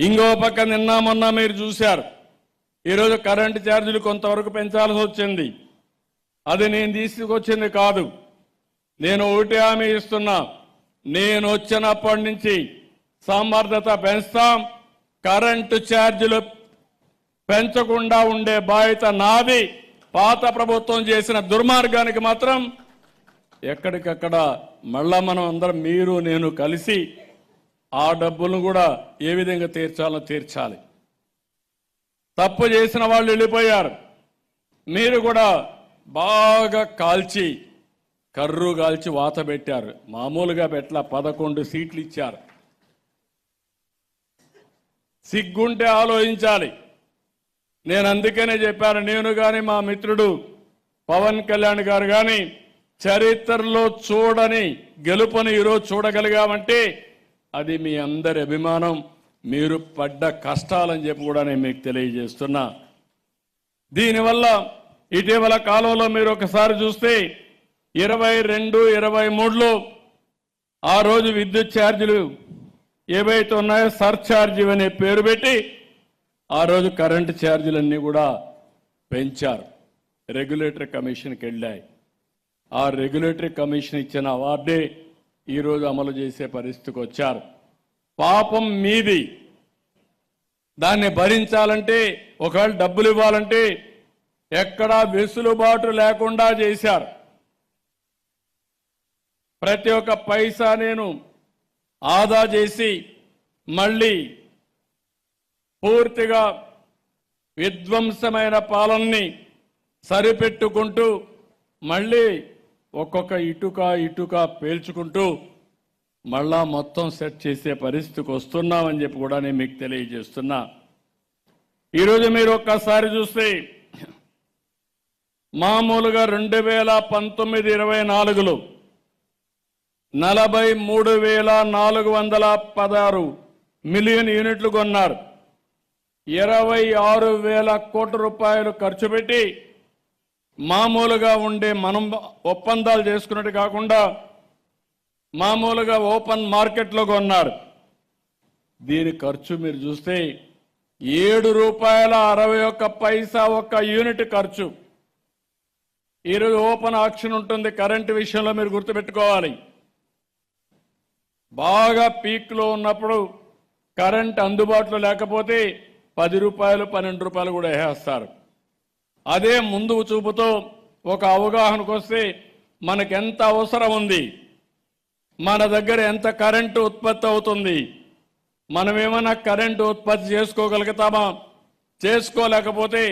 ఇంకో పక్క నిన్న మొన్న మీరు చూశారు. ఈరోజు కరెంటు ఛార్జీలు కొంతవరకు పెంచాల్సి వచ్చింది. అది నేను తీసుకొచ్చింది కాదు. నేను ఒకటి హామీ ఇస్తున్నా. నేను వచ్చినప్పటి నుంచి సమర్థత పెంచుతాం. కరెంటు ఛార్జీలు పెంచకుండా ఉండే బాధ్యత నాది. పాత ప్రభుత్వం చేసిన దుర్మార్గానికి మాత్రం ఎక్కడికక్కడ మళ్ళా మనం అందరం మీరు నేను కలిసి ఆ డబ్బులను కూడా ఏ విధంగా తీర్చాలో తీర్చాలి. తప్పు చేసిన వాళ్ళు వెళ్ళిపోయారు. మీరు కూడా బాగా కాల్చి కర్రు కాల్చి వాత పెట్టారు. మామూలుగా పెట్ల పదకొండు సీట్లు ఇచ్చారు. సిగ్గుంటే ఆలోచించాలి. నేను అందుకనే చెప్పాను నేను కానీ మా మిత్రుడు పవన్ కళ్యాణ్ గారు కానీ చరిత్రలో చూడని గెలుపుని ఈరోజు చూడగలిగామంటే అది మీ అందరి అభిమానం. మీరు పడ్డ కష్టాలని చెప్పి కూడా నేను మీకు తెలియజేస్తున్నా. దీనివల్ల ఇటీవల కాలంలో మీరు ఒకసారి చూస్తే ఇరవై రెండు ఇరవై మూడులో ఆ రోజు విద్యుత్ ఛార్జీలు ఏవైతే ఉన్నాయో సర్ఛార్జ్ అనే పేరు పెట్టి ఆ రోజు కరెంటు ఛార్జీలన్నీ కూడా పెంచారు. రెగ్యులేటరీ కమిషన్కి వెళ్ళాయి. ఆ రెగ్యులేటరీ కమిషన్ ఇచ్చిన అవార్డే ఈరోజు అమలు చేసే పరిస్థితికి వచ్చారు. పాపం మీది. దాన్ని భరించాలంటే ఒకవేళ డబ్బులు ఇవ్వాలంటే ఎక్కడా వెసులుబాటు లేకుండా చేశారు. ప్రతి ఒక్క పైసా నేను ఆదా చేసి మళ్ళీ పూర్తిగా విధ్వంసమైన పాలనని సరిపెట్టుకుంటూ మళ్ళీ ఒక్కొక్క ఇటుక ఇటుక పేల్చుకుంటూ మళ్ళా మొత్తం సెట్ చేసే పరిస్థితికి వస్తున్నామని చెప్పి కూడా నేను మీకు తెలియజేస్తున్నా. ఈరోజు మీరు ఒక్కసారి చూస్తే మామూలుగా రెండు వేల పంతొమ్మిది ఇరవై నాలుగులో నలభై మూడు వేల నాలుగు వందల పదహారు మిలియన్ యూనిట్లు కొన్నారు. ఇరవై ఆరు వేల కోట్ల రూపాయలు ఖర్చు పెట్టి మామూలుగా ఉండే మనం ఒప్పందాలు చేసుకున్నట్టు కాకుండా మామూలుగా ఓపెన్ మార్కెట్లో కొన్నారు. దీని ఖర్చు మీరు చూస్తే ఏడు రూపాయల అరవై ఒక్క పైసా ఒక్క యూనిట్ ఖర్చు. ఈరోజు ఓపెన్ ఆక్షన్ ఉంటుంది కరెంటు విషయంలో మీరు గుర్తుపెట్టుకోవాలి. బాగా పీక్లో ఉన్నప్పుడు కరెంట్ అందుబాటులో లేకపోతే పది రూపాయలు పన్నెండు రూపాయలు కూడా వేసేస్తారు. అదే ముందు చూపుతో ఒక అవగాహనకు వస్తే మనకెంత అవసరం ఉంది మన దగ్గర ఎంత కరెంటు ఉత్పత్తి అవుతుంది? మనం ఏమైనా కరెంటు ఉత్పత్తి చేసుకోగలుగుతామా? చేసుకోలేకపోతే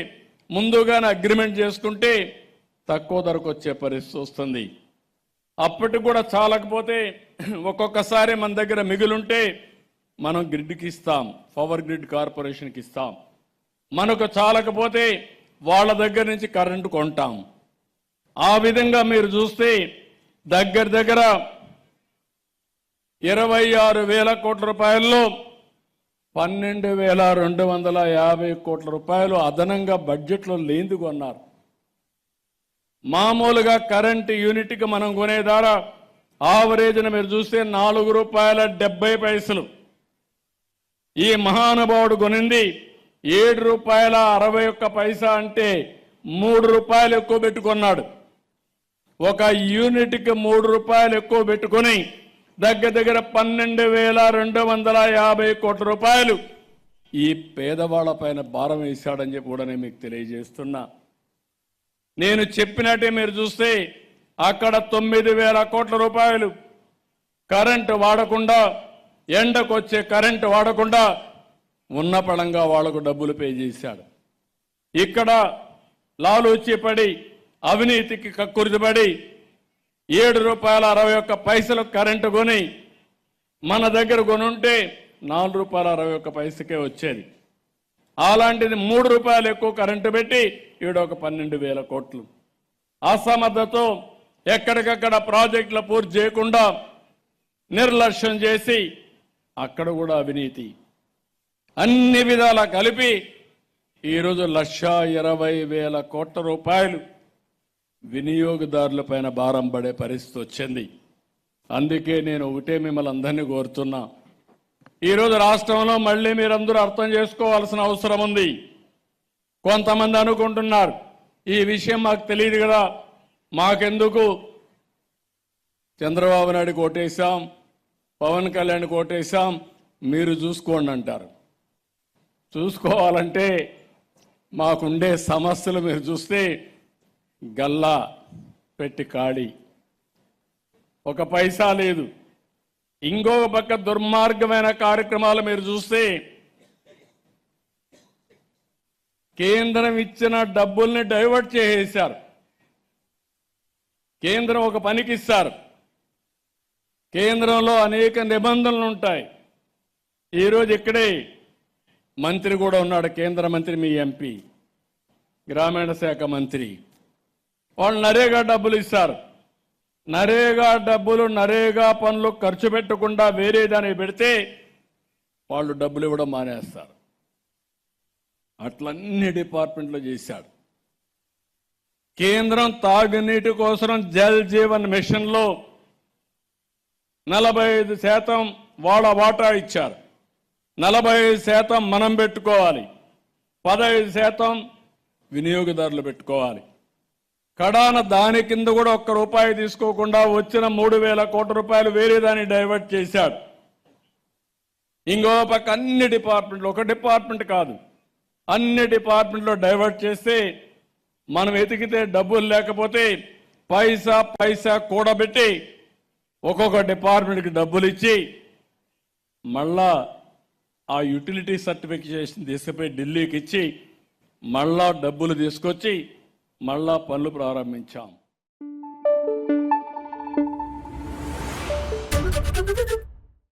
ముందుగానే అగ్రిమెంట్ చేసుకుంటే తక్కువ ధరకు వచ్చే పరిస్థితి వస్తుంది. అప్పటికి కూడా చాలకపోతే ఒక్కొక్కసారి మన దగ్గర మిగులుంటే మనం గ్రిడ్కి ఇస్తాం. పవర్ గ్రిడ్ కార్పొరేషన్కి ఇస్తాం. మనకు చాలకపోతే వాళ్ళ దగ్గర నుంచి కరెంటు కొంటాం. ఆ విధంగా మీరు చూస్తే దగ్గర దగ్గర ఇరవై ఆరు వేల కోట్ల రూపాయల్లో పన్నెండు వేల రెండు వందల యాభై కోట్ల రూపాయలు అదనంగా బడ్జెట్లో లేంది కొన్నారు. మామూలుగా కరెంటు యూనిట్కి మనం కొనే ధర ఆవరేజ్ని మీరు చూస్తే నాలుగు రూపాయల డెబ్బై పైసలు. ఈ మహానుభావుడు కొనింది ఏడు రూపాయల అరవై ఒక్క పైసా అంటే మూడు రూపాయలు ఎక్కువ పెట్టుకున్నాడు. ఒక యూనిట్కి మూడు రూపాయలు ఎక్కువ పెట్టుకొని దగ్గర దగ్గర పన్నెండు వేల రెండు వందల యాభై కోట్ల రూపాయలు ఈ పేదవాళ్ళ పైన భారం వేశాడని చెప్పి కూడా నేను మీకు తెలియజేస్తున్నా. నేను చెప్పినట్టే మీరు చూస్తే అక్కడ తొమ్మిది వేల కోట్ల రూపాయలు కరెంటు వాడకుండా ఎండకు వచ్చే కరెంటు వాడకుండా ఉన్న పడంగా వాళ్ళకు డబ్బులు పే చేశాడు. ఇక్కడ లాలూచి పడి అవినీతికి కక్కుర్తిపడి ఏడు రూపాయల అరవై ఒక్క పైసలు కరెంటు కొని మన దగ్గర కొనుంటే నాలుగు రూపాయల అరవై ఒక్క పైసకే వచ్చేది. అలాంటిది మూడు రూపాయలు ఎక్కువ కరెంటు పెట్టి ఈడ ఒక పన్నెండు వేల కోట్లు. అసమర్థతో ఎక్కడికక్కడ ప్రాజెక్టులు పూర్తి చేయకుండా నిర్లక్ష్యం చేసి అక్కడ కూడా అవినీతి. అన్ని విధాలా కలిపి ఈరోజు లక్ష ఇరవై వేల కోట్ల రూపాయలు వినియోగదారుల పైన భారం పడే పరిస్థితి వచ్చింది. అందుకే నేను ఒకటే మిమ్మల్ని అందరినీ కోరుతున్నా. ఈరోజు రాష్ట్రంలో మళ్ళీ మీరందరూ అర్థం చేసుకోవాల్సిన అవసరం ఉంది. కొంతమంది అనుకుంటున్నారు ఈ విషయం మాకు తెలియదు కదా. మాకెందుకు? చంద్రబాబు నాయుడు కోటేశాం పవన్ కళ్యాణ్ కోటేశాం మీరు చూసుకోండి అంటారు. చూసుకోవాలంటే మాకుండే సమస్యలు మీరు చూస్తే గల్లా పెట్టి ఖాళీ. ఒక పైసా లేదు. ఇంకో పక్క దుర్మార్గమైన కార్యక్రమాలు మీరు చూస్తే కేంద్రం ఇచ్చిన డబ్బుల్ని డైవర్ట్ చేసేశారు. కేంద్రం ఒక పనికి ఇస్తారు కేంద్రంలో అనేక నిబంధనలు ఉంటాయి. ఈరోజు ఇక్కడే మంత్రి కూడా ఉన్నాడు కేంద్ర మంత్రి మీ ఎంపీ గ్రామీణ శాఖ మంత్రి. వాళ్ళు నరేగా డబ్బులు ఇస్తారు. నరేగా డబ్బులు నరేగా పనులు ఖర్చు పెట్టకుండా వేరే దానికి పెడితే వాళ్ళు డబ్బులు ఇవ్వడం మానేస్తారు. అట్లన్ని డిపార్ట్మెంట్లో చేశాడు. కేంద్రం తాగునీటి కోసం జల్ జీవన్ మిషన్లో నలభై ఐదు శాతం వాళ్ళ వాటా ఇచ్చారు. నలభై ఐదు శాతం మనం పెట్టుకోవాలి. పదహైదు శాతం వినియోగదారులు పెట్టుకోవాలి. కడాన దాని కింద కూడా ఒక్క రూపాయి తీసుకోకుండా వచ్చిన మూడు వేల కోట్ల రూపాయలు వేరే దాన్ని డైవర్ట్ చేశాడు. ఇంకో పక్క అన్ని డిపార్ట్మెంట్లు ఒక డిపార్ట్మెంట్ కాదు. అన్ని డిపార్ట్మెంట్లో డైవర్ట్ చేస్తే మనం ఎతికితే డబ్బులు లేకపోతే పైసా పైసా కూడబెట్టి ఒక్కొక్క డిపార్ట్మెంట్కి డబ్బులు ఇచ్చి మళ్ళా ఆ యూటిలిటీ సర్టిఫికేషన్ తీసుకుపోయి ఢిల్లీకి ఇచ్చి మళ్ళా డబ్బులు తీసుకొచ్చి మళ్ళా పనులు ప్రారంభించాం.